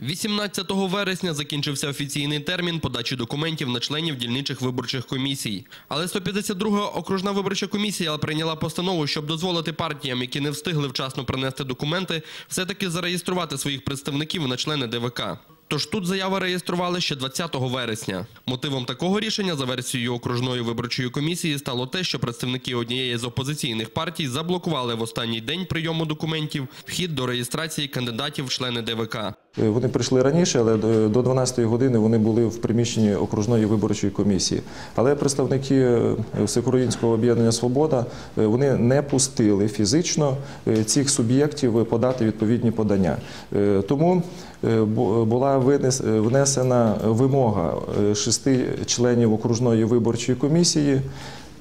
18 вересня закінчився офіційний термін подачі документів на членів дільничих виборчих комісій. Але 152-га окружна виборча комісія прийняла постанову, щоб дозволити партіям, які не встигли вчасно принести документи, все-таки зареєструвати своїх представників на члени ДВК. Тож тут заяви реєстрували ще 20 вересня. Мотивом такого рішення, за версією окружної виборчої комісії, стало те, що представники однієї з опозиційних партій заблокували в останній день прийому документів вхід до реєстрації кандидатів в члени ДВК. Е, Вони прийшли раніше, але до до 12-ї години вони були в приміщенні окружної виборчої комісії. Але представники е, Всеукраїнського об'єднання Свобода е, вони не пустили фізично е, цих суб'єктів подати відповідні подання. Е, Тому е, була е, внесена вимога е, шести членів окружної виборчої комісії.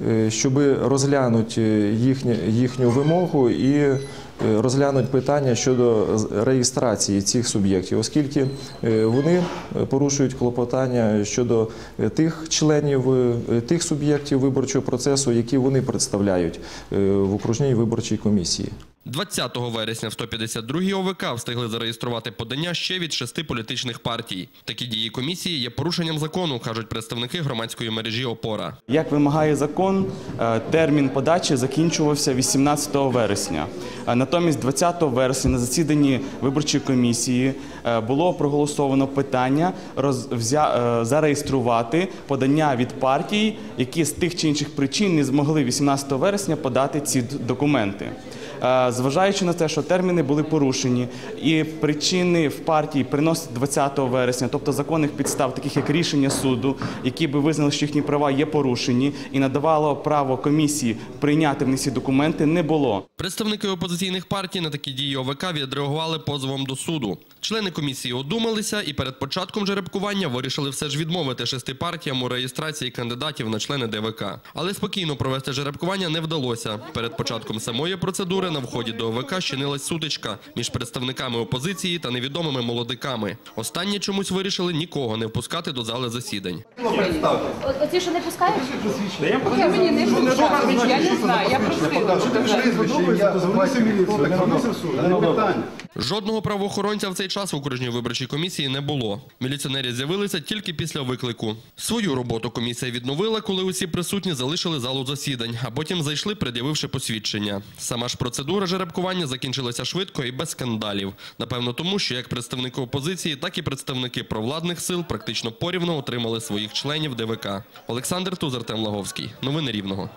Е, Щоб розглянути їхню, їхню вимогу і розглянути питання щодо реєстрації цих суб'єктів, оскільки е, вони е, порушують клопотання щодо е, тих членів, е, тих суб'єктів виборчого процесу, які вони представляють е, в окружній виборчій комісії. 20 вересня в 152-й ОВК встигли зареєструвати подання ще від шести політичних партій. Такі дії комісії є порушенням закону, кажуть представники громадської мережі ОПОРА. Як вимагає закон, е, термін подачі закінчувався 18 вересня. Е, Натомість 20 вересня на засіданні виборчої комісії е, було проголосовано питання зареєструвати подання від партій, які з тих чи інших причин не змогли 18 вересня подати ці документи. Е, Зважаючи на те, що терміни були порушені, і причини в партії приносять 20 вересня, тобто законних підстав, таких як рішення суду, які би визнали, що їхні права є порушені, і надавало право комісії прийняти в них ці документи, не було. Представники опозиційних партій на такі дії ОВК відреагували позовом до суду. Члени комісії одумалися і перед початком жеребкування вирішили все ж відмовити шести партіям у реєстрації кандидатів на члени ДВК. Але спокійно провести жеребкування не вдалося. Перед початком самої процедури на вході до ОВК щинилась сутичка між представниками опозиції та невідомими молодиками. Останні чомусь вирішили нікого не впускати до зали засідань. Оці, що не пускають? Я мені не пускають, я не знаю, я просила. Жодного правоохоронця в цей час в окружній виборчій комісії не було. Міліціонери з'явилися тільки після виклику. Свою роботу комісія відновила, коли усі присутні залишили залу засідань, а потім зайшли, пред'явивши посвідчення. Сама ж процедура жеребкування закінчилася швидко і без скандалів. Напевно, тому що як представники опозиції, так і представники провладних сил практично порівно отримали своїх членів ДВК. Олександр Тузар Тем Лаговський. Новини Рівного.